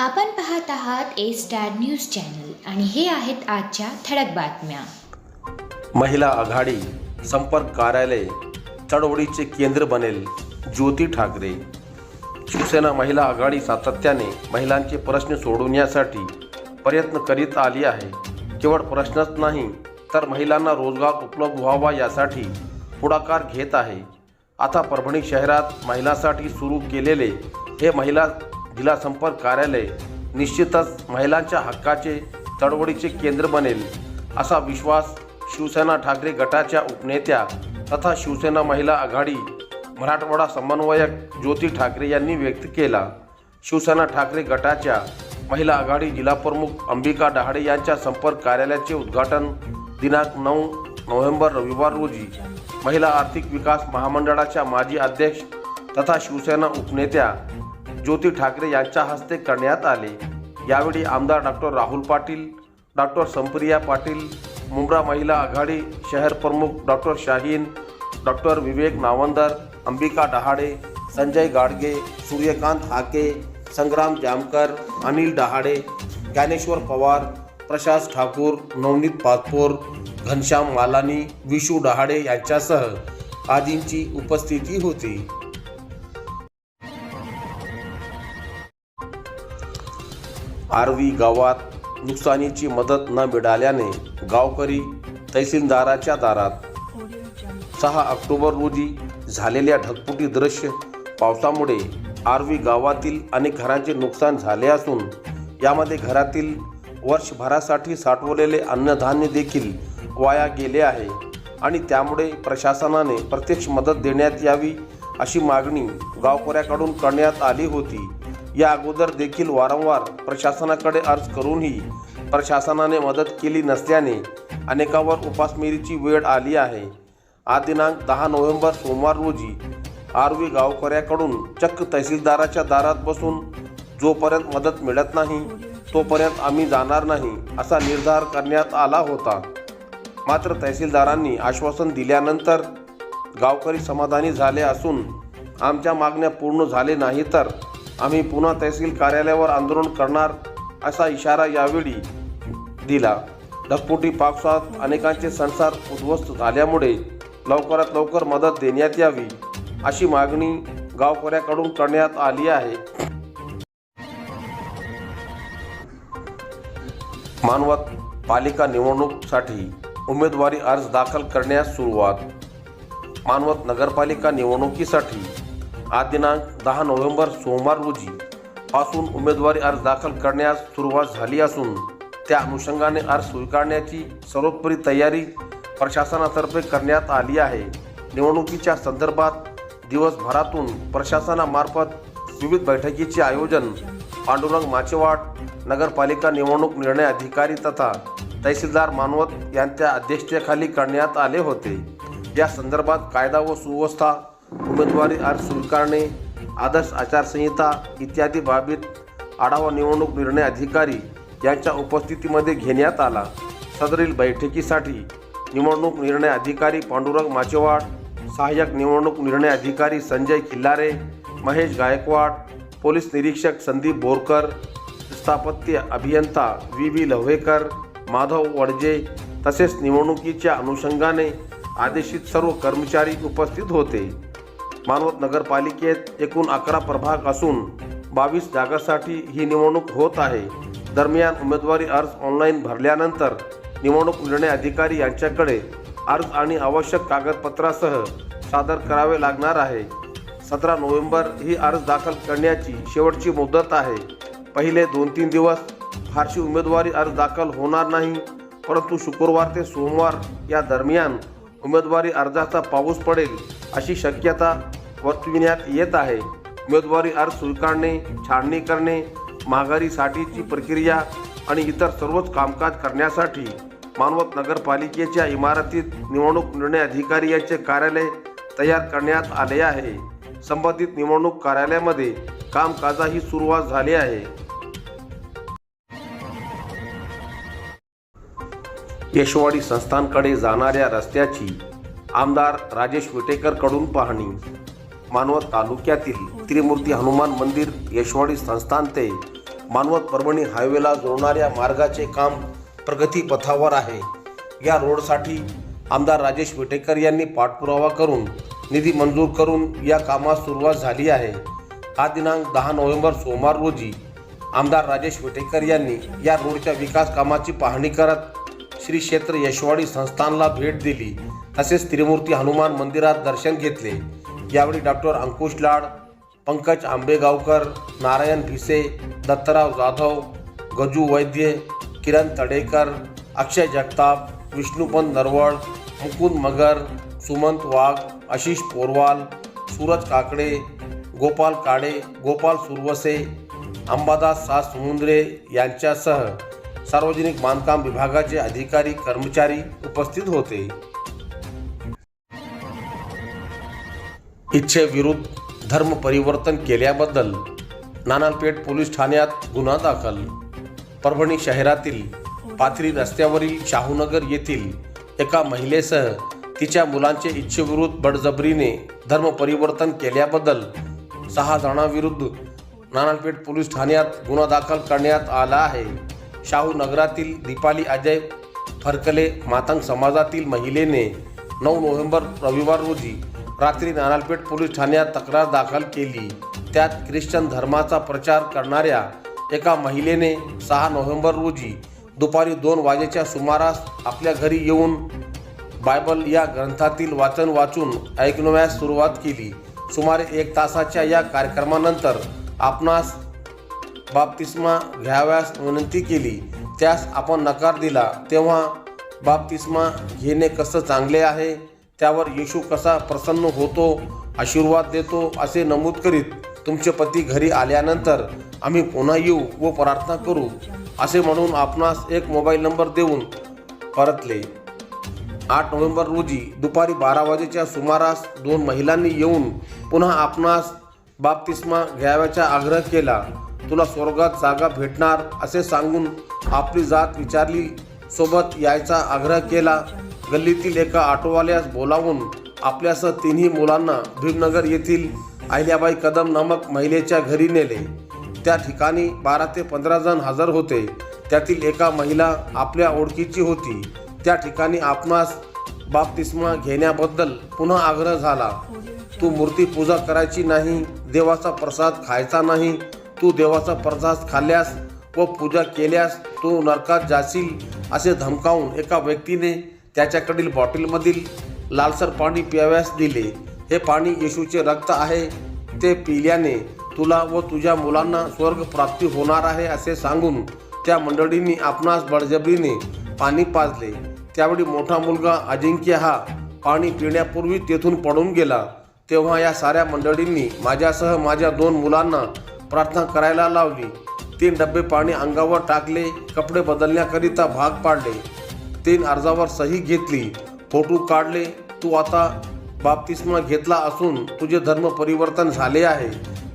आपण पाहत आहात ए स्टार न्यूज चॅनल आणि हे आहेत आजच्या ठळक बातम्या. महिला आघाडी संपर्क कार्यालय चळवळीचे केंद्र बनेल ज्योती ठाकरे. शिवसेना महिला आघाडी सातत्याने महिलांचे प्रश्न सोडवण्यासाठी प्रयत्न करीत आली आहे. केवळ प्रश्नच नाही तर महिलांना रोजगार उपलब्ध व्हावा यासाठी पुढाकार घेत आहे. आता परभणी शहरात महिलांसाठी सुरू केलेले हे महिला जिल्हा संपर्क कार्यालय निश्चितच महिलांच्या हक्काचे चळवळीचे केंद्र बनेल असा विश्वास शिवसेना ठाकरे गटाच्या उपनेत्या तथा शिवसेना महिला आघाडी मराठवाडा समन्वयक ज्योती ठाकरे यांनी व्यक्त केला. शिवसेना ठाकरे गटाच्या महिला आघाडी जिल्हाप्रमुख अंबिका डहाडे यांच्या संपर्क कार्यालयाचे उद्घाटन दिनांक नऊ नोव्हेंबर रविवार रोजी महिला आर्थिक विकास महामंडळाच्या माजी अध्यक्ष तथा शिवसेना उपनेत्या ज्योती ठाकरे यांच्या हस्ते करण्यात आले. यावेळी आमदार डॉक्टर राहुल पाटील डॉक्टर संप्रिया पाटील मुंब्रा महिला आघाडी शहर प्रमुख डॉक्टर शाहीन डॉक्टर विवेक नावंदर अंबिका डहाडे संजय गाडगे सूर्यकांत हाके संग्राम जामकर अनिल डहाडे ज्ञानेश्वर पवार प्रशास ठाकूर नवनीत पाचपोर घनश्याम मालानी विशू डहाडे यांच्यासह आदींची उपस्थिती होती. आरवी गावात नुकसानीची मदत न मिळाल्याने गावकरी तहसीलदाराच्या दारात सहा ऑक्टोबर रोजी झालेल्या ढगपुटी दृश्य पावसामुळे आरवी गावातील अनेक घरांचे नुकसान झाले असून यामध्ये घरातील वर्षभरासाठी साठवलेले अन्नधान्य देखील वाया गेले आहे आणि त्यामुळे प्रशासनाने प्रत्यक्ष मदत देण्यात यावी अशी मागणी गावकऱ्याकडून करण्यात आली होती. या अगोदर देखील वारंवार प्रशासनाकडे अर्ज करूनही प्रशासनाने मदत केली नसल्याने अनेकांवर उपासमारीची वेळ आली आहे. आज दिनांक दहा नोव्हेंबर सोमवार रोजी आरवी गावकऱ्याकडून चक्क तहसीलदाराच्या दारात बसून जोपर्यंत मदत मिळत नाही तोपर्यंत आम्ही जाणार नाही असा निर्धार करण्यात आला होता. मात्र तहसीलदारांनी आश्वासन दिल्यानंतर गावकरी समाधानी झाले असून आमच्या मागण्या पूर्ण झाले नाही तर आम्ही पुन्हा तहसील कार्यालयावर आंदोलन करणार असा इशारा यावेळी दिला. ढगफुटी पावसात अनेकांचे संसार उद्ध्वस्त झाल्यामुळे लवकरात लवकर मदत देण्यात यावी अशी मागणी गावकऱ्याकडून करण्यात आली आहे. मानवत पालिका निवडणूकसाठी उमेदवारी अर्ज दाखल करण्यास सुरुवात. मानवत नगरपालिका निवडणुकीसाठी आज दिनांक दहा नोव्हेंबर सोमवार रोजी पासून उमेदवारी अर्ज दाखल करण्यास सुरुवात झाली असून त्या अनुषंगाने अर्ज स्वीकारण्याची सर्वोपरी तयारी प्रशासनातर्फे करण्यात आली आहे. निवडणुकीच्या संदर्भात दिवसभरातून प्रशासनामार्फत विविध बैठकीचे आयोजन पांडुरंग माचेवाड नगरपालिका निवडणूक निर्णय अधिकारी तथा तहसीलदार मानवत यांच्या अध्यक्षतेखाली करण्यात आले होते. या संदर्भात कायदा व सुव्यवस्था उमेदवारी अर्ज स्वीकारणे आदर्श आचारसंहिता इत्यादी बाबीत आढावा निवडणूक निर्णय अधिकारी यांच्या उपस्थितीमध्ये घेण्यात आला. सदरील बैठकीसाठी निवडणूक निर्णय अधिकारी पांडुरंग माचेवाड सहाय्यक निवडणूक निर्णय अधिकारी संजय खिल्लारे महेश गायकवाड पोलीस निरीक्षक संदीप बोरकर स्थापत्य अभियंता व्ही व्ही लव्हेकर माधव वडजे तसेच निवडणुकीच्या अनुषंगाने आदेशित सर्व कर्मचारी उपस्थित होते. मानवत नगरपालिकेत एकूण अकरा प्रभाग असून बावीस जागासाठी ही निवडणूक होत आहे. दरम्यान उमेदवारी अर्ज ऑनलाईन भरल्यानंतर निवडणूक निर्णय अधिकारी यांच्याकडे अर्ज आणि आवश्यक कागदपत्रासह सादर करावे लागणार आहे. सतरा नोव्हेंबर ही अर्ज दाखल करण्याची शेवटची मुदत आहे. पहिले दोन तीन दिवस फारशी उमेदवारी अर्ज दाखल होणार नाही परंतु शुक्रवार ते सोमवार या दरम्यान उमेदवारी अर्जाचा पाऊस पडेल अशी शक्यता वर्तविण्यात येत आहे. उमेदवारी अर्ज स्वीकारणे छाननी करणे माघारीसाठीची प्रक्रिया आणि इतर सर्वच कामकाज करण्यासाठी मानवत नगरपालिकेच्या इमारतीत निवडणूक निर्णय अधिकारी यांचे कार्यालय तयार करण्यात आले आहे. संबंधित निवडणूक कार्यालयामध्ये कामकाजाही सुरुवात झाली आहे. यशवाडी संस्थांकडे जाणाऱ्या रस्त्याची आमदार राजेश विटेकरकडून पाहणी मानवत तालुक्यातील त्रिमूर्ती हनुमान मंदिर यशवाडी संस्थान ते मानवत परभणी हायवेला जोडणाऱ्या मार्गाचे काम प्रगतीपथावर आहे. या रोडसाठी आमदार राजेश विटेकर यांनी पाठपुरावा करून निधी मंजूर करून या कामास सुरुवात झाली आहे. हा दिनांक दहा नोव्हेंबर सोमवार रोजी आमदार राजेश विटेकर यांनी या रोडच्या विकास कामाची पाहणी करत श्री क्षेत्र यशवाडी संस्थानला भेट दिली. तसेच त्रिमूर्ती हनुमान मंदिरात दर्शन घेतले. यावेळी डॉक्टर अंकुश लाड पंकज आंबेगावकर नारायण भिसे दत्तराव जाधव गजू वैद्य किरण तडेकर अक्षय जगताप विष्णुपंत नरवळ मुकुंद मगर सुमंत वाघ आशिष पोरवाल सूरज काकडे गोपाल काळे गोपाल सुरवसे अंबादास सा समुंद्रे यांच्यासह सार्वजनिक बांधकाम विभागाचे अधिकारी कर्मचारी उपस्थित होते. इच्छेविरुद्ध धर्म परिवर्तन केल्याबद्दल नानालपेठ पोलीस ठाण्यात गुन्हा दाखल. परभणी शहरातील पाथरी रस्त्यावरील शाहूनगर येथील एका महिलेसह तिच्या मुलांचे इच्छेविरुद्ध बडजबरीने धर्म परिवर्तन केल्याबद्दल सहा जणांविरुद्ध नानालपेठ पोलीस ठाण्यात गुन्हा दाखल करण्यात आला आहे. शाहू नगरातील दीपाली अजय फरकले मातंग समाजातील महिलेने नऊ नोव्हेंबर रविवार रोजी रात्री नारायणपेठ पोलीस ठाण्यात तक्रार दाखल केली. त्यात ख्रिश्चन धर्माचा प्रचार करणाऱ्या एका महिलेने सहा नोव्हेंबर रोजी दुपारी दोन वाजेच्या सुमारास आपल्या घरी येऊन बायबल या ग्रंथातील वाचन वाचून ऐकण्यास सुरुवात केली. सुमारे एक तासाच्या या कार्यक्रमानंतर आपणास बाप्तिस्मा घ्याव्यास विनंती केली. त्यास आपण नकार दिला. तेव्हा बाप्तिस्मा घेणे कसं चांगले आहे? त्यावर येशू कसा प्रसन्न होतो आशीर्वाद देतो असे नमूद करीत तुमचे पती घरी आल्यानंतर आम्ही पुन्हा येऊ व प्रार्थना करू असे म्हणून आपणास एक मोबाईल नंबर देऊन परतले. आठ नोव्हेंबर रोजी दुपारी बारा वाजेच्या सुमारास दोन महिलांनी येऊन पुन्हा आपणास बाप्तिस्मा घ्याव्याचा आग्रह केला. तुला स्वर्गात जागा भेटणार असे सांगून आपली जात विचारली सोबत यायचा आग्रह केला. गल्लीतील एका ऑटोवाल्यास बोलावून आपल्यासह तिन्ही मुलांना भीमनगर येथील अहिल्याबाई कदम नामक महिलेच्या घरी नेले. त्या ठिकाणी बारा ते पंधरा जण हजर होते. त्यातील एका महिला आपल्या ओळखीची होती. त्या ठिकाणी आपणास बाप्तिस्मा घेण्याबद्दल पुन्हा आग्रह झाला. तू मूर्ती पूजा करायची नाही देवाचा प्रसाद खायचा नाही तू देवाचा प्रसाद खाल्ल्यास व पूजा केल्यास तू नरकात जाशील असे धमकावून एका व्यक्तीने त्याच्याकडील बॉटलमधील लालसर पाणी प्याव्यास दिले. हे पाणी येशूचे रक्त आहे. ते पिल्याने तुला व तुझ्या मुलांना स्वर्ग प्राप्ती होणार आहे असे सांगून त्या मंडळींनी आपणास बळजबरीने पाणी पाजले. त्यावेळी मोठा मुलगा अजिंक्य हा पाणी पिण्यापूर्वी तेथून पडून गेला. तेव्हा या साऱ्या मंडळींनी माझ्यासह माझ्या दोन मुलांना प्रार्थना करायला लावली. तीन डबे पाणी अंगावर टाकले कपडे बदलण्याकरिता भाग पाडले. तीन अर्जावर सही घेतली. फोटो काढले. तू आता बाप्तिस्मा घेतला असून तुझे धर्म परिवर्तन झाले आहे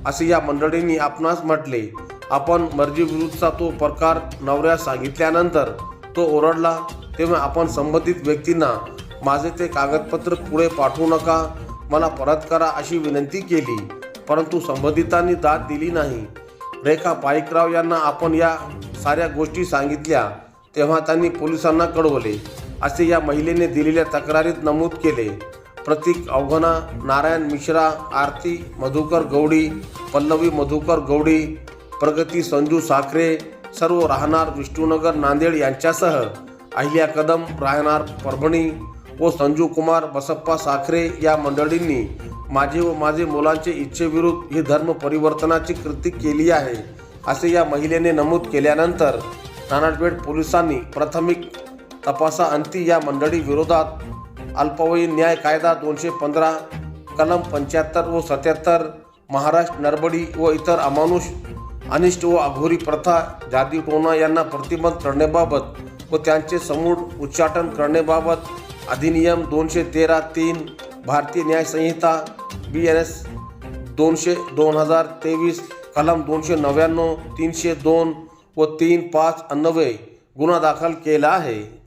असे या मंडळींनी आपणास म्हटले. आपण मर्जीविरुद्धचा तो प्रकार नवऱ्यास सांगितल्यानंतर तो ओरडला. तेव्हा आपण संबंधित व्यक्तींना माझे ते कागदपत्र पुढे पाठवू नका. मला परत करा अशी विनंती केली. परंतु संबंधितांनी दाद दिली नाही. रेखा पाईकराव यांना आपण या साऱ्या गोष्टी सांगितल्या. तेव्हा त्यांनी पोलिसांना कळवले. असे या महिलेने दिलेल्या तक्रारीत नमूद केले. प्रतीक अवघना नारायण मिश्रा आरती मधुकर गौडी पल्लवी मधुकर गौडी प्रगती संजू साखरे सर्व राहणार विष्णुनगर नांदेड यांच्यासह अहिल्या कदम राहणार परभणी व संजू कुमार बसप्पा साखरे या मंडळींनी माझे व माझे मुलांचे इच्छेविरुद्ध ही धर्म परिवर्तनाची कृती केली आहे असे या महिलेने नमूद केल्यानंतर नानाटपेठ पोलिसांनी प्राथमिक तपासाअंती या मंडळी विरोधात अल्पवयीन न्याय कायदा दोनशे पंधरा कलम पंच्याहत्तर व सत्याहत्तर महाराष्ट्र नरबडी व इतर अमानुष अनिष्ट व अघोरी प्रथा जादी टोना यांना प्रतिबंध करण्याबाबत व त्यांचे समूळ उच्चाटन करण्याबाबत अधिनियम दोनशे तेरा तीन भारतीय न्याय संहिता बी एन एस दोनशे दोन हजार तेवीस कलम दोनशे नव्याण्णव तीनशे दोन व तीन पाच अन्वये गुन्हा दाखल केला आहे.